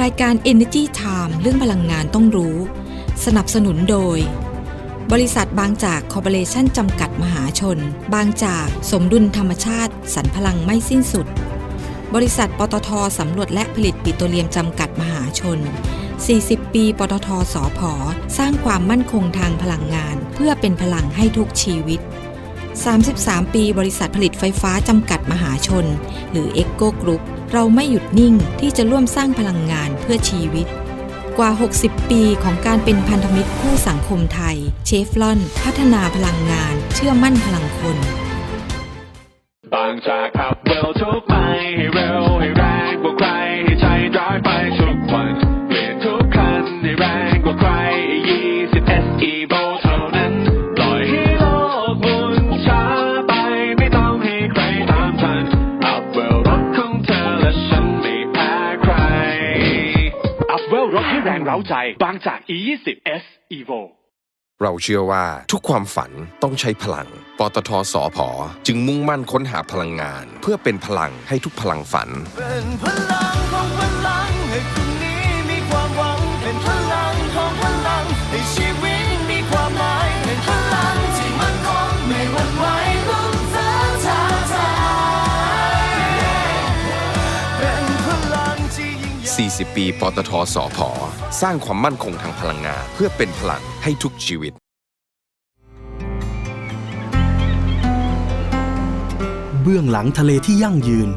รายการ Energy Time เรื่องพลังงานต้องรู้ สนับสนุนโดย บริษัทบางจากคอร์ปอเรชั่นจำกัดมหาชน บางจากสมดุลธรรมชาติสรรพลังไม่สิ้นสุด บริษัทปตทสำรวจและผลิตปิโตรเลียมจำกัดมหาชน 40 ปี ปตทสอพอสร้างความมั่นคงทางพลังงาน เพื่อเป็นพลังให้ทุกชีวิต 33 ปี บริษัทผลิตไฟฟ้าจำกัดมหาชน หรือ e c o Group เราไม่หยุดนิ่งที่จะร่วมสร้างพลังงานเพื่อชีวิต กว่า 60 ปีของการเป็นพันธมิตรคู่สังคมไทย เชฟลอน พัฒนาพลังงาน เชื่อมั่นพลังคน บางจากเร็ว เราเชื่อว่าทุกความฝันต้องใช้พลัง ปตทสอพอจึงมุ่งมั่นค้นหาพลังงาน เพื่อเป็นพลังให้ทุกพลังฝันเป็นพลัง 40 ปี ปตทสอพอสร้างความมั่นคงทางพลังงาน เพื่อเป็นพลังให้ทุกชีวิต เบื้องหลังทะเลที่ยั่งยืน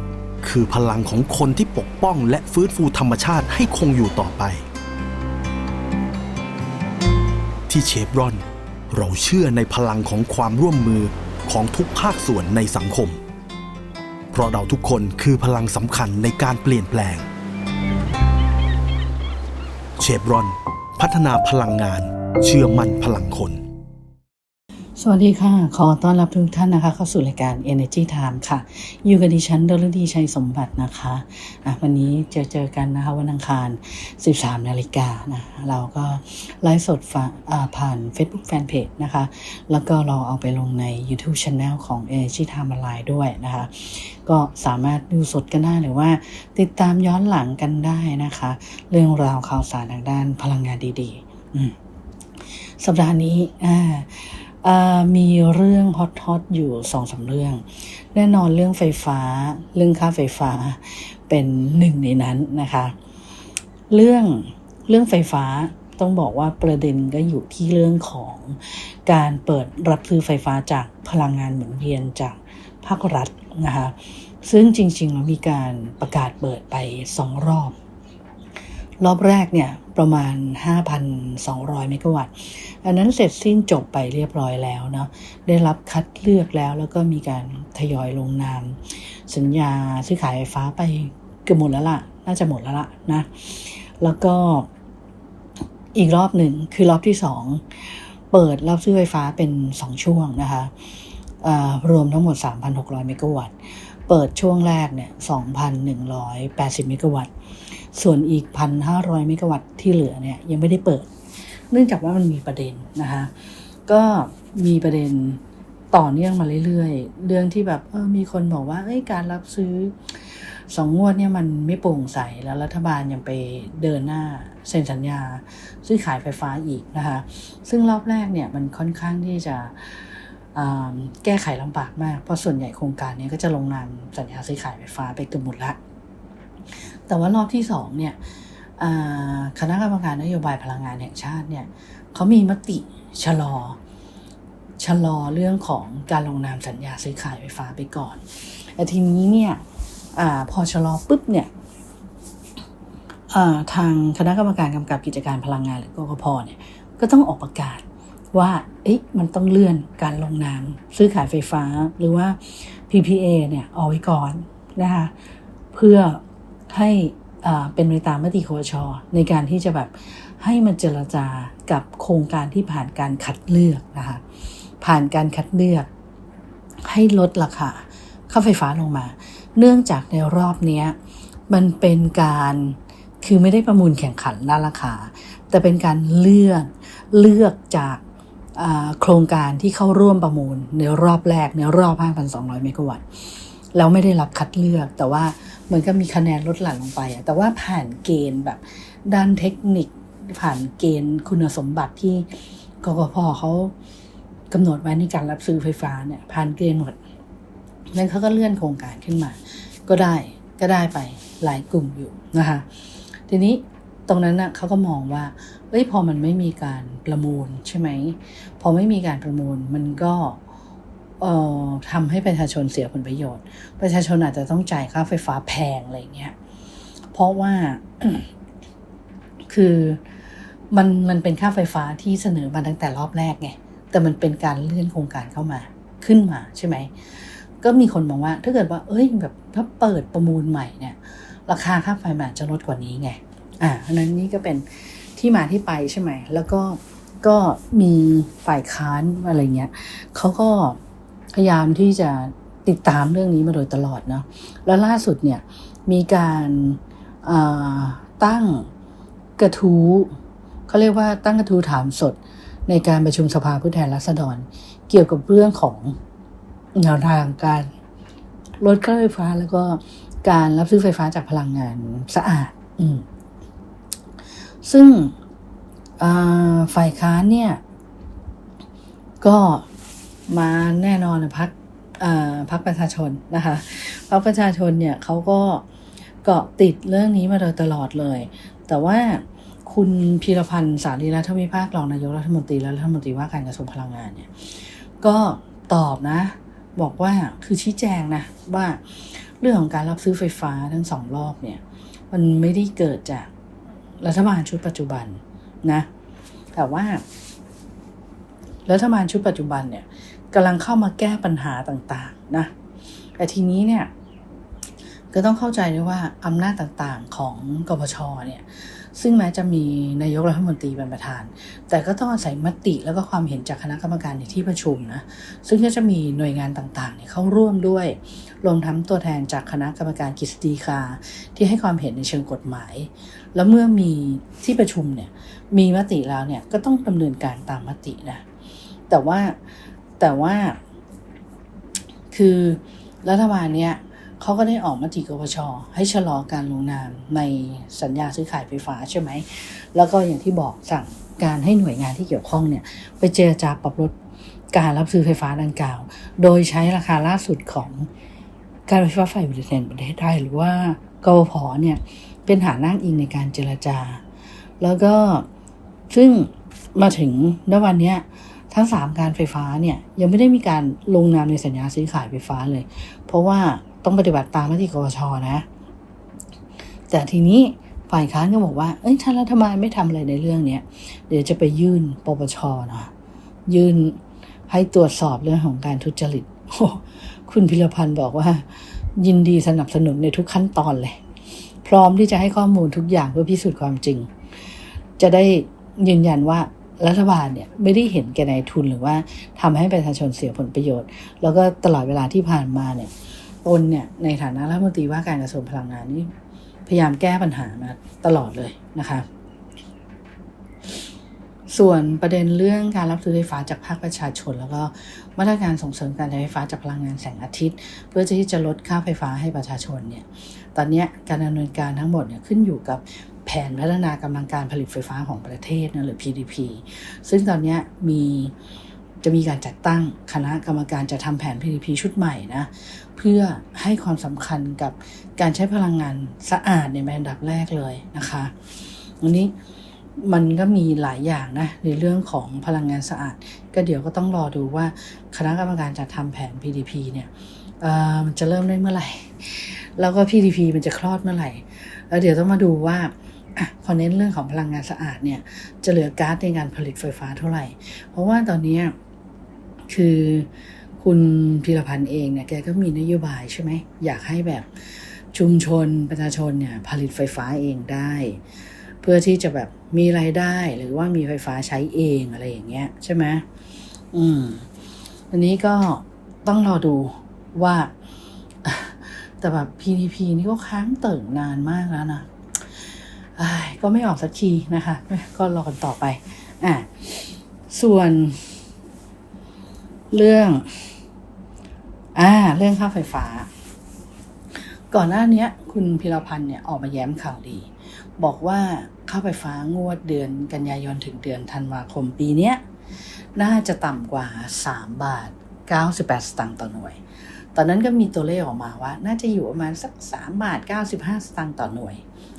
คือพลังของคนที่ปกป้องและฟื้นฟูธรรมชาติให้คงอยู่ต่อไป ที่เชฟรอน เราเชื่อในพลังของความร่วมมือของทุกภาคส่วนในสังคม เพราะเราทุกคนคือพลังสำคัญในการเปลี่ยนแปลง เชฟรอน พัฒนาพลังงาน เชื่อมั่นพลังคน สวัสดีค่ะ ขอต้อนรับทุกท่านนะคะ เข้าสู่รายการ Energy Time ค่ะ อยู่กับดิฉันดลดีชัยสมบัตินะคะอะวันนี้เจอเจอกันนะคะวันอังคาร 13 นาฬิกานะเราก็ไลฟ์สดผ่าน Facebook Fanpage นะคะ แล้วก็เราเอาไปลงใน YouTube Channel ของ Energy Time Online ด้วยนะคะ ก็สามารถดูสดกันได้หรือว่า ติดตามย้อนหลังกันได้นะคะ เรื่องราวข่าวสารทางด้านพลังงานดีๆ สัปดาห์นี้อ่า มีเรื่องฮอตฮอตอยู่สองสาเรื่อง แน่นอนเรื่องไฟฟ้า เรื่องค่าไฟฟ้าเป็นหนึ่งในนั้นนะคะ เรื่องเรื่องไฟฟ้าต้องบอกว่าประเด็นก็อยู่ที่เรื่องของการเปิดรับซื้อไฟฟ้าจากพลังงานหมุนเวียนจากภาครัฐนะคะซึ่งจริงๆเรามีการประกาศเปิดไปสองรอบ รอบแรกเนี่ยประมาณ 5,200 เมกะวัตต์ อันนั้นเสร็จสิ้นจบไปเรียบร้อยแล้วเนาะ ได้รับคัดเลือกแล้วแล้วก็มีการทยอยลงนาม สัญญาซื้อขายไฟฟ้าไปเกือบหมดแล้วล่ะ น่าจะหมดแล้วล่ะนะ แล้วก็อีกรอบหนึ่งคือรอบที่สองเปิดรับซื้อไฟฟ้าเป็น 2 ช่วงนะคะรวมทั้งหมด 3,600 เมกะวัตต์ เปิดช่วงแรกเนี่ย 2,180 เมกะวัตต์ ส่วนอีก 1,500 เมกะวัตต์ที่เหลือเนี่ยยังไม่ได้เปิด เนื่องจากว่ามันมีประเด็นนะคะ ก็มีประเด็นต่อเนื่องมาเรื่อยๆ เรื่องที่แบบเออมีคนบอกว่าเอ้ยการรับซื้อสองงวดเนี่ยมันไม่โปร่งใสแล้วรัฐบาลยังไปเดินหน้าเซ็นสัญญา ซื้อขายไฟฟ้าอีกนะคะ ซึ่งรอบแรกเนี่ยมันค่อนข้างที่จะ แก้ไขลำบากมาก เพราะส่วนใหญ่โครงการนี้ก็จะลงนามสัญญาซื้อขายไฟฟ้าไปเกือบหมดละแต่ว่ารอบที่สองเนี่ยคณะกรรมการนโยบายพลังงานแห่งชาติเนี่ยเขามีมติชะลอชะลอเรื่องของการลงนามสัญญาซื้อขายไฟฟ้าไปก่อนแต่ทีนี้เนี่ยอพอชะลอปุ๊บเนี่ยทางคณะกรรมการกำกับกิจการพลังงานหรือกกพเนี่ยก็ต้องออกประกาศ ว่าเอ๊ะมันต้องเลื่อนการลงนามซื้อขายไฟฟ้าหรือว่า PPA เนี่ยเอาไว้ก่อนนะคะเพื่อให้เป็นไปตามมติคอชในการที่จะแบบให้มันเจรจากับโครงการที่ผ่านการคัดเลือกนะคะผ่านการคัดเลือก ให้ลดราคาค่าไฟฟ้าลงมา เนื่องจากในรอบนี้มันเป็นการคือไม่ได้ประมูลแข่งขันด้านราคา แต่เป็นการเลือกเลือกจาก โครงการที่เข้าร่วมประมูลในรอบแรกในรอบ 5,200 เมกะวัตต์แล้วไม่ได้รับคัดเลือก แต่ว่าเหมือนกับมีคะแนนลดหลั่นลงไปอะแต่ว่าผ่านเกณฑ์แบบด้านเทคนิคผ่านเกณฑ์คุณสมบัติที่กกพเขากำหนดไว้ในการรับซื้อไฟฟ้าเนี่ยผ่านเกณฑ์หมดนั้นเขาก็เลื่อนโครงการขึ้นมา ก็ได้ก็ได้ไปหลายกลุ่มอยู่นะคะทีนี้ตรงนั้นนะเขาก็มองว่า อ้ยพอมันไม่มีการประมูลใช่ไหมพอไม่มีการประมูลมันก็เอ่อทำให้ประชาชนเสียผลประโยชน์ ประชาชนอาจจะต้องจ่ายค่าไฟฟ้าแพงอะไรเงี้ย เพราะว่าคือมันมันเป็นค่าไฟฟ้าที่เสนอมาตั้งแต่รอบแรกไง แต่มันเป็นการเลื่อนโครงการเข้ามาขึ้นมาใช่ไหม ก็มีคนมองว่า ถ้าเกิดว่า เอ้ยแบบถ้าเปิดประมูลใหม่เนี่ย ราคาค่าไฟมันอาจจะลดกว่านี้ไง อ่าอันนั้นนี่ก็เป็น ที่มาที่ไปใช่ไหม แล้วก็ก็มีฝ่ายค้านอะไรเงี้ยเขาก็พยายามที่จะติดตามเรื่องนี้มาโดยตลอดเนาะแล้วล่าสุดเนี่ยมีการาตั้งกระทู้เขาเรียกว่าตั้งกระทู้ถามสดในการประชุมสภาผู้แทนราษฎร เกี่ยวกับเรื่องของแนวทางการลดค่าไฟฟ้าแล้วก็การรับซื้อไฟฟ้าจากพลังงานสะอาด อืม ซึ่งฝ่ายค้านเนี่ย ก็มาแน่นอนพักพักประชาชนนะคะพักประชาชนเนี่ยเขาก็เกาะติดเรื่องนี้มาโดยตลอดเลย แต่ว่าคุณพีรพันธ์สารีรัฐวิภาครองนายกรัฐมนตรีและรัฐมนตรีว่าการกระทรวงพลังงานเนี่ย ก็ตอบนะ บอกว่าคือชี้แจงนะ ว่าเรื่องของการรับซื้อไฟฟ้าทั้งสองรอบเนี่ย มันไม่ได้เกิดจาก รัฐบาลชุดปัจจุบันนะแต่ว่า รัฐบาลชุดปัจจุบันเนี่ยกำลังเข้ามาแก้ปัญหาต่างๆนะแต่ทีนี้เนี่ย ก็ต้องเข้าใจด้วยว่าอำนาจต่างๆของกปชเนี่ยซึ่งแม้จะมีนายกรัฐมนตรีเป็นประธาน แต่ก็ต้องอาศัยมติแล้วก็ความเห็นจากคณะกรรมการในที่ประชุมนะซึ่งก็จะมีหน่วยงานต่างๆเเข้าร่วมด้วยรวมทั้งตัวแทนจากคณะกรรมการกฤษฎีกาที่ให้ความเห็นในเชิงกฎหมาย แล้วเมื่อมีที่ประชุมเนี่ยมีมติแล้วเนี่ยก็ต้องดำเนินการตามมตินะแต่ว่าแต่ว่าคือรัฐบาลเนี่ย เขาก็ได้ออกมติกปชให้ชะลอการลงนามในสัญญาซื้อขายไฟฟ้าใช่ไหม แล้วก็อย่างที่บอกสั่งการให้หน่วยงานที่เกี่ยวข้องเนี่ยไปเจรจาปรับลดการรับซื้อไฟฟ้าดังกล่าว โดยใช้ราคาล่าสุดของการไฟฟ้าฝ่ายผลิตแห่งประเทศไทยหรือว่ากวพเนี่ยเป็นฐานนั่งอิงในการเจรจา แล้วก็ซึ่งมาถึงณวันนี้ทั้งสามการไฟฟ้าเนี่ยยังไม่ได้มีการลงนามในสัญญาซื้อขายไฟฟ้าเลย เพราะว่า ต้องปฏิบัติตามมติกวชนะ แต่ทีนี้ฝ่ายค้านก็บอกว่า เอ้ยถ้ารัฐบาลไม่ทำอะไรในเรื่องเนี้ยเดี๋ยวจะไปยื่นปปชนะยื่นให้ตรวจสอบเรื่องของการทุจริตคุณพิรพันธ์บอกว่า ยินดีสนับสนุนในทุกขั้นตอนเลย พร้อมที่จะให้ข้อมูลทุกอย่างเพื่อพิสูจน์ความจริง จะได้ยืนยันว่ารัฐบาลเนี่ยไม่ได้เห็นแก่นายทุนหรือว่าทำให้ประชาชนเสียผลประโยชน์ แล้วก็ตลอดเวลาที่ผ่านมาเนี่ย ตนเนี่ยในฐานะรัฐมนตรีว่าการกระทรวงพลังงานนี่พยายามแก้ปัญหามาตลอดเลยนะคะ ส่วนประเด็นเรื่องการรับซื้อไฟฟ้าจากภาคประชาชน แล้วก็มาตรการส่งเสริมการใช้ไฟฟ้าจากพลังงานแสงอาทิตย์ เพื่อที่จะลดค่าไฟฟ้าให้ประชาชนเนี่ย ตอนนี้การดำเนินการทั้งหมดเนี่ยขึ้นอยู่กับแผนพัฒนากำลังการผลิตไฟฟ้าของประเทศนะหรือ PDP ซึ่งตอนนี้มี จะมีการจัดตั้งคณะกรรมการจะทำแผน PDP ชุดใหม่นะ เพื่อให้ความสำคัญกับการใช้พลังงานสะอาดในอันดับแรกเลยนะคะวันนี้มันก็มีหลายอย่างนะ ในเรื่องของพลังงานสะอาด ก็เดี๋ยวก็ต้องรอดูว่าคณะกรรมการจะทำแผน PDP เนี่ยมันจะเริ่มได้เมื่อไหร่ แล้วก็ PDP มันจะคลอดเมื่อไหร่ แล้วเดี๋ยวต้องมาดูว่าอพอเน้นเรื่องของพลังงานสะอาดเนี่ย จะเหลือก๊าซในการผลิตไฟฟ้าเท่าไหร่ เพราะว่าตอนนี้ คือคุณพีรพันธ์เองเนี่ยแกก็มีนโยบายใช่ไหมอยากให้แบบชุมชนประชาชนเนี่ยผลิตไฟฟ้าเองได้ เพื่อที่จะแบบมีรายได้หรือว่ามีไฟฟ้าใช้เองอะไรอย่างเงี้ยใช่ไหมอืมอันนี้ก็ต้องรอดูว่า แต่แบบ PDP นี่ก็ค้างเติ่งนานมากแล้วนะก็ไม่ออกสักทีนะคะ ก็รอกันต่อไป อะส่วน เรื่องอ่าเรื่องค่าไฟฟ้า ก่อนหน้านี้คุณพิรพันธ์เนี่ยออกมาแย้มข่าวดี บอกว่าค่าไฟฟ้างวดเดือนกันยายนถึงเดือนธันวาคมปีเนี้ยน่าจะต่ำกว่า 3 บาท 98 สตางค์ต่อหน่วย ตอนนั้นก็มีตัวเลขออกมาว่า น่าจะอยู่ประมาณสัก 3 บาท 95 สตางค์ต่อหน่วย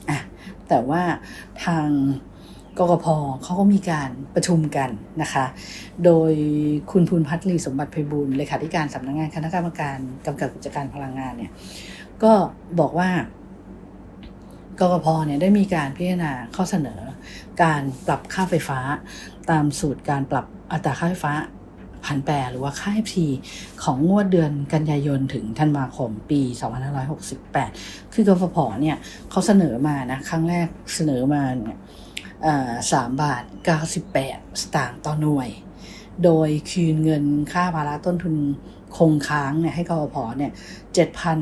อะแต่ว่าทาง กกพเขาก็มีการประชุมกันนะคะ โดยคุณภูนพัฒน์ลีสมบัติไพบูลเลขาธิการสำนักงานคณะกรรมการกำกับกิจการพลังงานเนี่ยก็บอกว่ากกพเนี่ยได้มีการพิจารณาข้อเสนอ การปรับค่าไฟฟ้า ตามสูตรการปรับอัตราค่าไฟฟ้าผันแปรหรือว่าค่า FT ของงวดเดือนกันยายนถึงธันวาคมปี 2568 คือกฟผเนี่ยเขาเสนอมานะ ครั้งแรกเสนอมาเนี่ย สามบาท98สตางค์ต่อหน่วย โดยคืนเงินค่าภาระต้นทุนคงค้างเนี่ยให้กฟผเนี่ย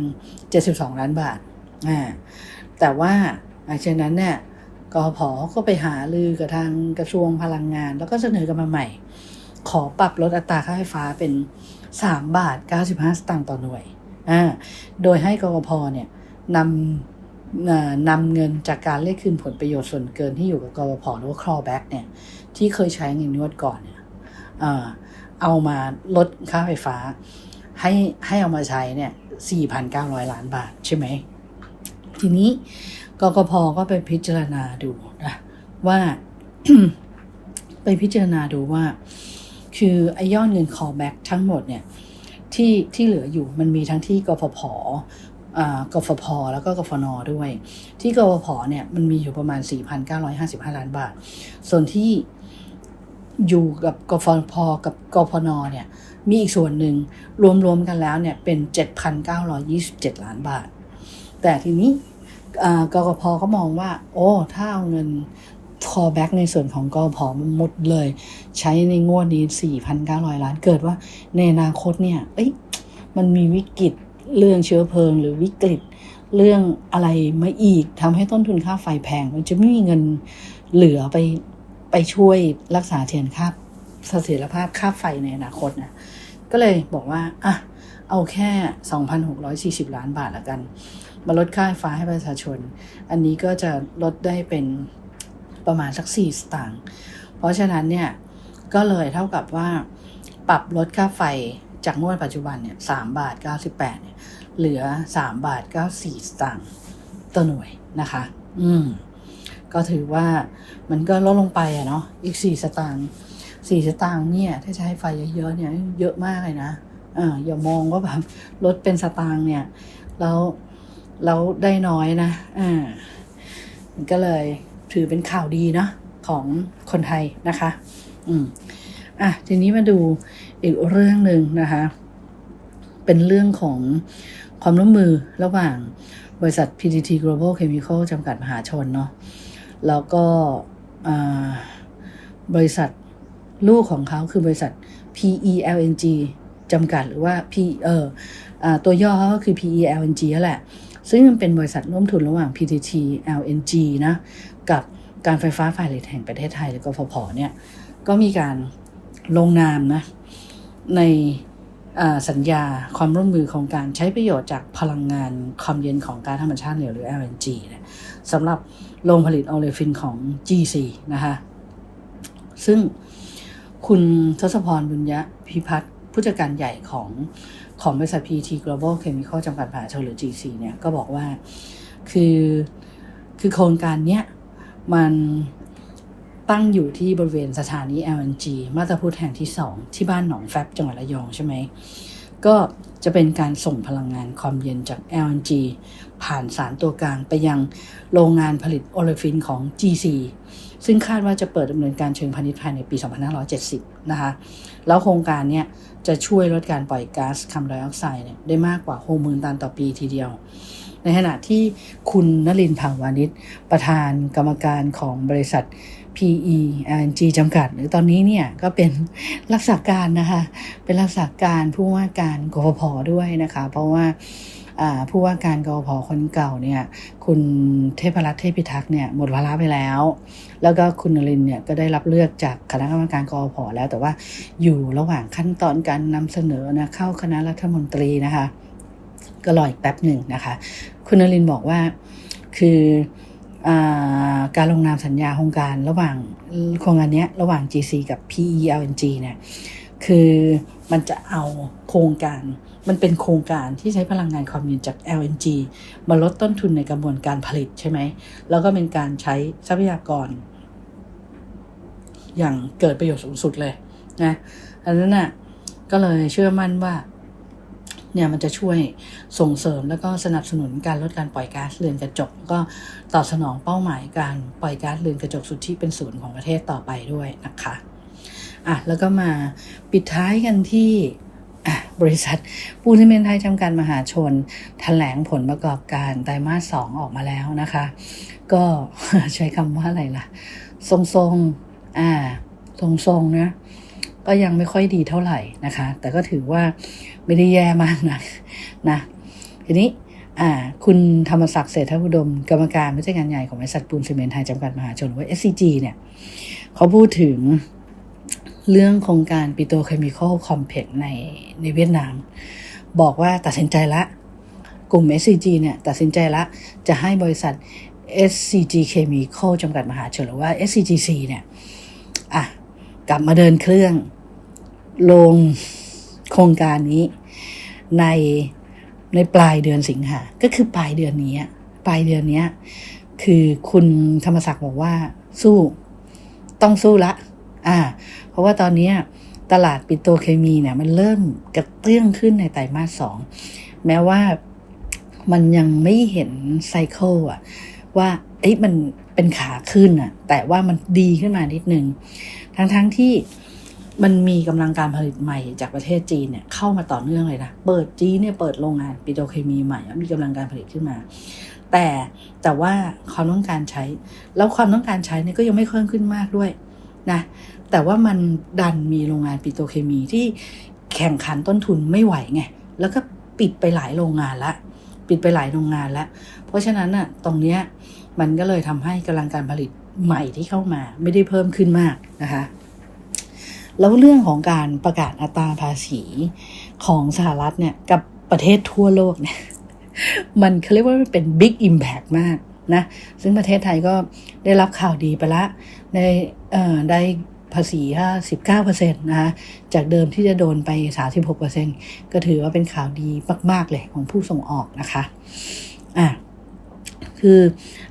7,072ล้านบาทอ่าแต่ว่าหลังจากนั้นเนี่ยกฟผก็ไปหาลือกับทางกระทรวงพลังงาน แล้วก็เสนอกันมาใหม่ ขอปรับลดอัตราค่าไฟฟ้าเป็น3บาท95สตางค์ต่อหน่วยอ่าโดยให้กฟผเนี่ยนำ นำเงินจากการเรียกคืนผลประโยชน์ส่วนเกินที่อยู่กับกฟผหรือว่า clawback เนี่ยที่เคยใช้เงินนวดก่อนเนี่ยเอามาลดค่าไฟฟ้า ให้ให้เอามาใช้เนี่ย4,900 ล้านบาทใช่ไหม ทีนี้กกพก็ไปพิจารณาดูนะว่าไปพิจารณาดูว่า คือไอ้ยอดเงิน callback ทั้งหมดเนี่ยที่ที่เหลืออยู่มันมีทั้งที่กฟผอ่า กฟพแล้วก็กฟนด้วย ที่กฟผเนี่ยมันมีอยู่ประมาณ 4,955 ล้านบาท ส่วนที่อยู่กับกฟพกับกฟนเนี่ยมีอีกส่วนหนึ่งรวมๆกันแล้วเนี่ยเป็น 7,927 ล้านบาท แต่ทีนี้กกพก็มองว่า โอ้ ถ้าเอาเงิน callback ในส่วนของกพมันหมดเลย ใช้ในงวดนี้ 4,900 ล้านเกิดว่าในอนาคตเนี่ย เอ้ยมันมีวิกฤต เรื่องเชื้อเพลิงหรือวิกฤต เรื่องอะไรมาอีกทำให้ต้นทุนค่าไฟแพง มันจะไม่มีเงินเหลือไปไปช่วยรักษาเทียนค่าเสถียรภาพค่าไฟในอนาคตนะก็เลยบอกว่าอะเอาแค่ 2,640 ล้านบาทละกัน มาลดค่าไฟฟ้าให้ประชาชน อันนี้ก็จะลดได้เป็นประมาณสัก 4 สตางค์ เพราะฉะนั้นเนี่ย ก็เลยเท่ากับว่าปรับลดค่าไฟ จากงวดปัจจุบันเนี่ย3บาท98เนี่ยเหลือ3บาท94สตางค์ต่อหน่วยนะคะ อืม ก็ถือว่ามันก็ลดลงไปอะเนาะอีก4สตางค์4สตางค์เนี่ย ถ้าใช้ไฟเยอะๆเนี่ย เยอะมากเลยนะอ่าอย่ามองว่าแบบลดเป็นสตางค์เนี่ย แล้วแล้วได้น้อยนะอ่าก็เลยถือเป็นข่าวดีเนาะของคนไทยนะคะ อืม อะทีนี้มาดูอีกเรื่องหนึ่งนะคะ เป็นเรื่องของความร่วมมือระหว่างบริษัท PTT Global Chemical จำกัดมหาชนเนาะแล้วก็บริษัทลูกของเขาคือบริษัท PELNG จำกัดหรือว่า P เอออ่าตัวย่อเขาก็คือ PELNG นั่นแหละ ซึ่งมันเป็นบริษัทร่วมทุนระหว่าง PTT LNG นะ กับการไฟฟ้าฝ่ายผลิตแห่งประเทศไทยหรือกฟผเนี่ย ก็มีการ ลงนามนะในสัญญาความร่วมมือของการใช้ประโยชน์จากพลังงานความเย็นของก๊าซธรรมชาติเหลวหรือ LNG เนี่ยสำหรับโรงผลิตโอเลฟินของ GC นะคะซึ่งคุณทศพรบุญยะพิพัฒน์ผู้จัดการใหญ่ของของบริษัท PT Global Chemical จำกัดมหาชนหรือ GC เนี่ยก็บอกว่าคือคือโครงการเนี้ยมัน ตั้งอยู่ที่บริเวณสถานี LNG มาตรพุทธแห่งที่ 2 ที่บ้านหนองแฟบจังหวัดระยองใช่ไหม ก็จะเป็นการส่งพลังงานความเย็นจาก LNG ผ่านสารตัวกลางไปยังโรงงานผลิตโอเลฟินของ GC ซึ่งคาดว่าจะเปิดดำเนินการเชิงพาณิชย์ภายในปี 2570 นะคะ แล้วโครงการเนี้ยจะช่วยลดการปล่อยก๊าซคาร์บอนไดออกไซด์เนี่ยได้มากกว่า 60,000 ตันต่อปีทีเดียว ในขณะที่คุณนลินทร์ภาวานิชประธานกรรมการของบริษัท PE LNG จำกัด หรือตอนนี้เนี่ยก็เป็นรักษาการนะคะเป็นรักษาการผู้ว่าการกฟผด้วยนะคะ เพราะว่าผู้ว่าการกฟผคนเก่าเนี่ยคุณเทพรัตน์เทพิทักษ์เนี่ยหมดวาระไปแล้ว แล้วก็คุณนรินเนี่ยก็ได้รับเลือกจากคณะกรรมการกฟผแล้วแต่ว่าอยู่ระหว่างขั้นตอนการนำเสนอนะเข้าคณะรัฐมนตรีนะคะ ก็รออีกแป๊บหนึ่งนะคะ คุณนรินบอกว่าคือ การลงนามสัญญาโครงการระหว่างโครงการนี้ระหว่าง GC กับ PELNG เนี่ยคือมันจะเอาโครงการ มันเป็นโครงการที่ใช้พลังงานความเย็นจาก LNG มาลดต้นทุนในกระบวนการผลิตใช่ไหม แล้วก็เป็นการใช้ทรัพยากร อย่างเกิดประโยชน์สูงสุดเลยนะ อันนั้นน่ะก็เลยเชื่อมั่นว่า เนี่ยมันจะช่วยส่งเสริมแล้วก็สนับสนุนการลดการปล่อยก๊าซเรือนกระจกแล้วก็ตอบสนองเป้าหมายการปล่อยก๊าซเรือนกระจกสุทธิเป็นศูนย์ของประเทศต่อไปด้วยนะคะอะแล้วก็มาปิดท้ายกันที่บริษัทปูนซีเมนไทยจำกัดมหาชนแถลงผลประกอบการไตรมาสสองออกมาแล้วนะคะ ก็ใช้คำว่าอะไรล่ะ ทรงๆ อ่า ทรงๆนะก็ยังไม่ค่อยดีเท่าไหร่นะคะ แต่ก็ถือว่า ไม่ได้แย่มากนะนะทีนี้อ่าคุณธรรมศักดิ์เศรษฐอุดม กรรมการผู้จัดการใหญ่ของบริษัทปูนซีเมนต์ไทยจำกัดมหาชนหรือว่า SCG เนี่ยเขาพูดถึงเรื่องโครงการปิโตเคมีคอลคอมเพล็กในในเวียดนาม บอกว่าตัดสินใจละ กลุ่ม SCG เนี่ยตัดสินใจละ จะให้บริษัท SCG Chemical จำกัดมหาชนหรือว่า SCGC เนี่ยอะกลับมาเดินเครื่องลง โครงการนี้ในในปลายเดือนสิงหา ก็คือปลายเดือนนี้ปลายเดือนนี้คือคุณธรรมศักดิ์บอกว่าสู้ต้องสู้ละ อ่า เพราะว่าตอนนี้ตลาดปิโตเคมีเนี่ย มันเริ่มกระเตื้องขึ้นในไตรมาสสองแม้ว่ามันยังไม่เห็นไซเคิลอะว่าเอ้ยมันเป็นขาขึ้นอะแต่ว่ามันดีขึ้นมานิดนึง ทั้งๆทที่ มันมีกำลังการผลิตใหม่จากประเทศจีนเนี่ยเข้ามาต่อเนื่องเลยนะ เปิดจีนเนี่ยเปิดโรงงานปิโตรเคมีใหม่ มีกำลังการผลิตขึ้นมา แต่แต่ว่าความต้องการใช้ แล้วความต้องการใช้เนี่ยก็ยังไม่เพิ่มขึ้นมากด้วยนะ แต่ว่ามันดันมีโรงงานปิโตรเคมีที่แข่งขันต้นทุนไม่ไหวไง แล้วก็ปิดไปหลายโรงงานละ ปิดไปหลายโรงงานล้วเพราะฉะนั้นน่ะตรงเนี้ยมันก็เลยทำให้กำลังการผลิตใหม่ที่เข้ามาไม่ได้เพิ่มขึ้นมากนะคะ แล้วเรื่องของการประกาศอัตราภาษีของสหรัฐเนี่ยกับประเทศทั่วโลกเนี่ยมันเขาเรียกว่าเป็น Big Impact มากนะ ซึ่งประเทศไทยก็ได้รับข่าวดีไปละได้เอ่อได้ภาษีถ้า19%นะคะจากเดิมที่จะโดนไป 36%ก็ถือว่าเป็นข่าวดีมาก ๆ เลยของผู้ส่งออกนะคะ อะ คือ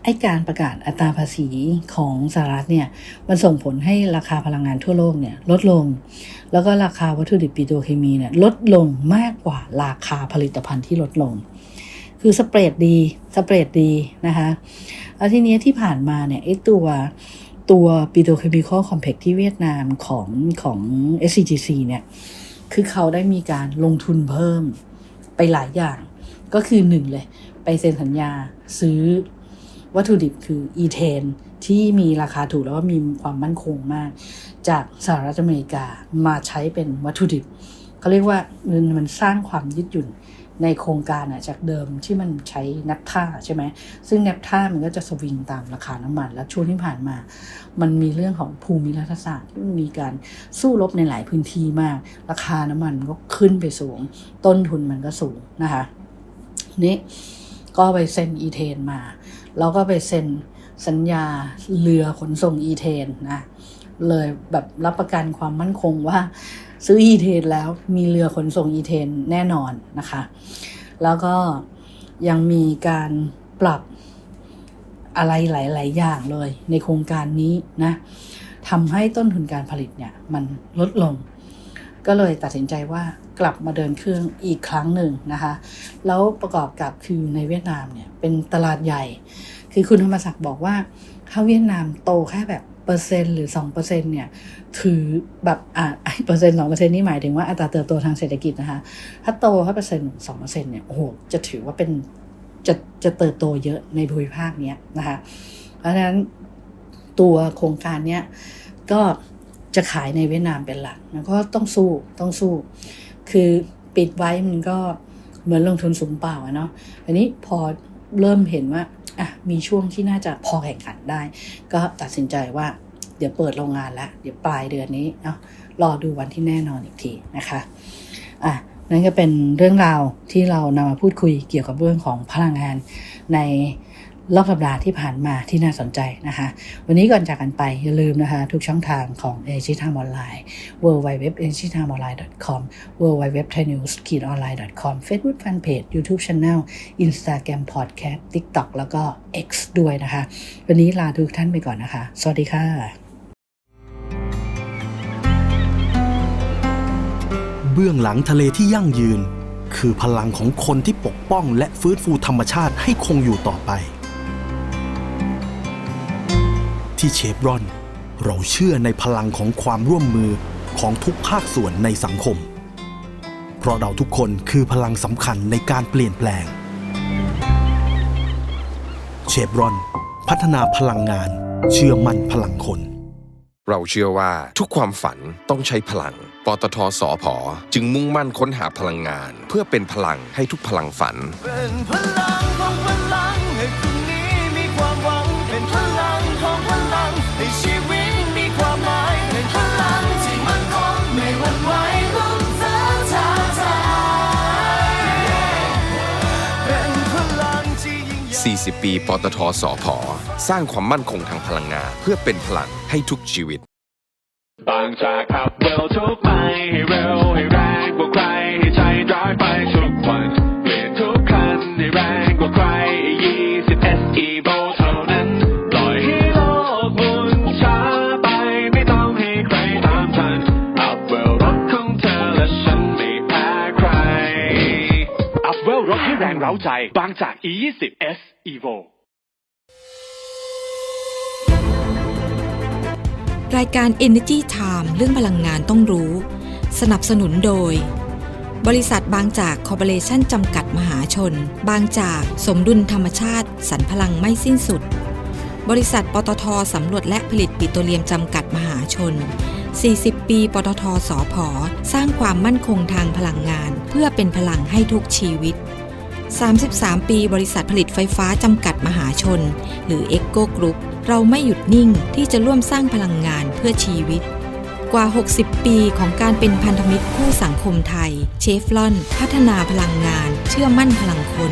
ไอการประกาศอัตราภาษีของสหรัฐเนี่ยมันส่งผลให้ราคาพลังงานทั่วโลกเนี่ยลดลง แล้วก็ราคาวัตถุดิบปิโตรเคมีเนี่ยลดลงมากกว่าราคาผลิตภัณฑ์ที่ลดลง คือสเปรดดีสเปรดดีนะคะแล้วทีเนี้ยที่ผ่านมาเนี่ยไอตัวตัวปิโตรเคมีคอลคอมเพล็กที่เวียดนามของของ SCGC เนี่ยคือเขาได้มีการลงทุนเพิ่มไปหลายอย่างก็คือหนึ่งเลย ไปเซ็นสัญญา ซื้อวัตถุดิบคืออีเทนที่มีราคาถูกแล้วก็มีความมั่นคงมาก จากสหรัฐอเมริกามาใช้เป็นวัตถุดิบเขาเรียกว่ามันมันสร้างความยืดหยุ่นในโครงการอะจากเดิมที่มันใช้นับท่าใช่ไหมซึ่งนับท่ามันก็จะสวิงตามราคาน้ำมัน และช่วงที่ผ่านมา มันมีเรื่องของภูมิรัฐศาสตร์ที่มันมีการสู้รบในหลายพื้นที่มาก ราคาน้ำมันก็ขึ้นไปสูง ต้นทุนมันก็สูงนะคะนี่ ก็ไปเซ็นอีเทนมา แล้วก็ไปเซ็นสัญญาเรือขนส่งอีเทนนะเลยแบบรับประกันความมั่นคงว่าซื้ออีเทนแล้วมีเรือขนส่งอีเทนแน่นอนนะคะ แล้วก็ยังมีการปรับอะไรหลาย ๆ อย่างเลยในโครงการนี้นะทำให้ต้นทุนการผลิตเนี่ยมันลดลง ก็เลยตัดสินใจว่ากลับมาเดินเครื่องอีกครั้งหนึ่งนะคะ แล้วประกอบกับคือในเวียดนามเนี่ยเป็นตลาดใหญ่ คือคุณธรรมศักดิ์บอกว่าถ้าเวียดนามโตแค่แบบเปอร์เซ็นต์หรือสองเปอร์เซ็นต์เนี่ยถือแบบอ่าไอเปอร์เซ็นต์สองเปอร์เซ็นต์นี่หมายถึงว่าอัตราเติบโตทางเศรษฐกิจนะคะ ถ้าโตแค่เปอร์เซ็นต์สองเปอร์เซ็นต์เนี่ยโอ้โหจะถือว่าเป็นจะจะเติบโตเยอะในภูมิภาคเนี้ยนะคะ เพราะฉะนั้นตัวโครงการเนี้ยก็ จะขายในเวียดนามเป็นหลักแล้วก็ต้องสู้ต้องสู้ คือปิดไว้มันก็เหมือนลงทุนสูงเปล่าเนาะอันนี้พอเริ่มเห็นว่าอะมีช่วงที่น่าจะพอแข่งขันได้ ก็ตัดสินใจว่าเดี๋ยวเปิดโรงงานล้วเดี๋ยวปลายเดือนนี้เนาะรอดูวันที่แน่นอนอีกทีนะคะอะนั่นก็เป็นเรื่องราวที่เรานำมาพูดคุยเกี่ยวกับเรื่องของพลังงานใน รอบสัปดาห์ที่ผ่านมาที่น่าสนใจนะคะ วันนี้ก่อนจากกันไปอย่าลืมนะคะ ทุกช่องทางของ a g i t i m e Online w w w a g i t i m e o n l i n e c o m w w w t h a i n e w s o n l i n e c o m Facebook Fanpage YouTube Channel Instagram Podcast TikTok แล้วก็ X ด้วยนะคะ วันนี้ลาทุกท่านไปก่อนนะคะ สวัสดีค่ะเบื้องหลังทะเลที่ยั่งยืน คือพลังของคนที่ปกป้องและฟื้นฟูธรรมชาติให้คงอยู่ต่อไป ที่เชฟรอน เราเชื่อในพลังของความร่วมมือของทุกภาคส่วนในสังคม เพราะเราทุกคนคือพลังสำคัญในการเปลี่ยนแปลง เชฟรอน พัฒนาพลังงาน เชื่อมั่นพลังคน เราเชื่อว่าทุกความฝันต้องใช้พลัง ปตทสอพอจึงมุ่งมั่นค้นหาพลังงาน เพื่อเป็นพลังให้ทุกพลังฝันเป็นพลัง 40 ปี ปตทสอพอสร้างความมั่นคงทางพลังงานเพื่อเป็นพลังให้ทุกชีวิต บางจากขับเร็วทุกไปให้เร็วให้แรงกว่าใครให้ใจร้ายไปทุกวันเปลี่ยนทุกคันให้แรงกว่าใคร20 SE v o เร้าใจ บางจาก E20 S Evo รายการ Energy Time เรื่องพลังงานต้องรู้ สนับสนุนโดย บริษัทบางจากคอร์ปอเรชั่นจำกัดมหาชน บางจากสมดุลธรรมชาติสรรพลังไม่สิ้นสุด บริษัทปตทสำรวจและผลิตปิโตรเลียมจำกัดมหาชน 40 ปีปตทสอพอสร้างความมั่นคงทางพลังงาน เพื่อเป็นพลังให้ทุกชีวิต 33 ปีบริษัทผลิตไฟฟ้าจำกัดมหาชน หรือ e c o Group เราไม่หยุดนิ่งที่จะร่วมสร้างพลังงานเพื่อชีวิต กว่า 60 ปีของการเป็นพันธมิตรคู่สังคมไทย เชฟลอน พัฒนาพลังงาน เชื่อมั่นพลังคน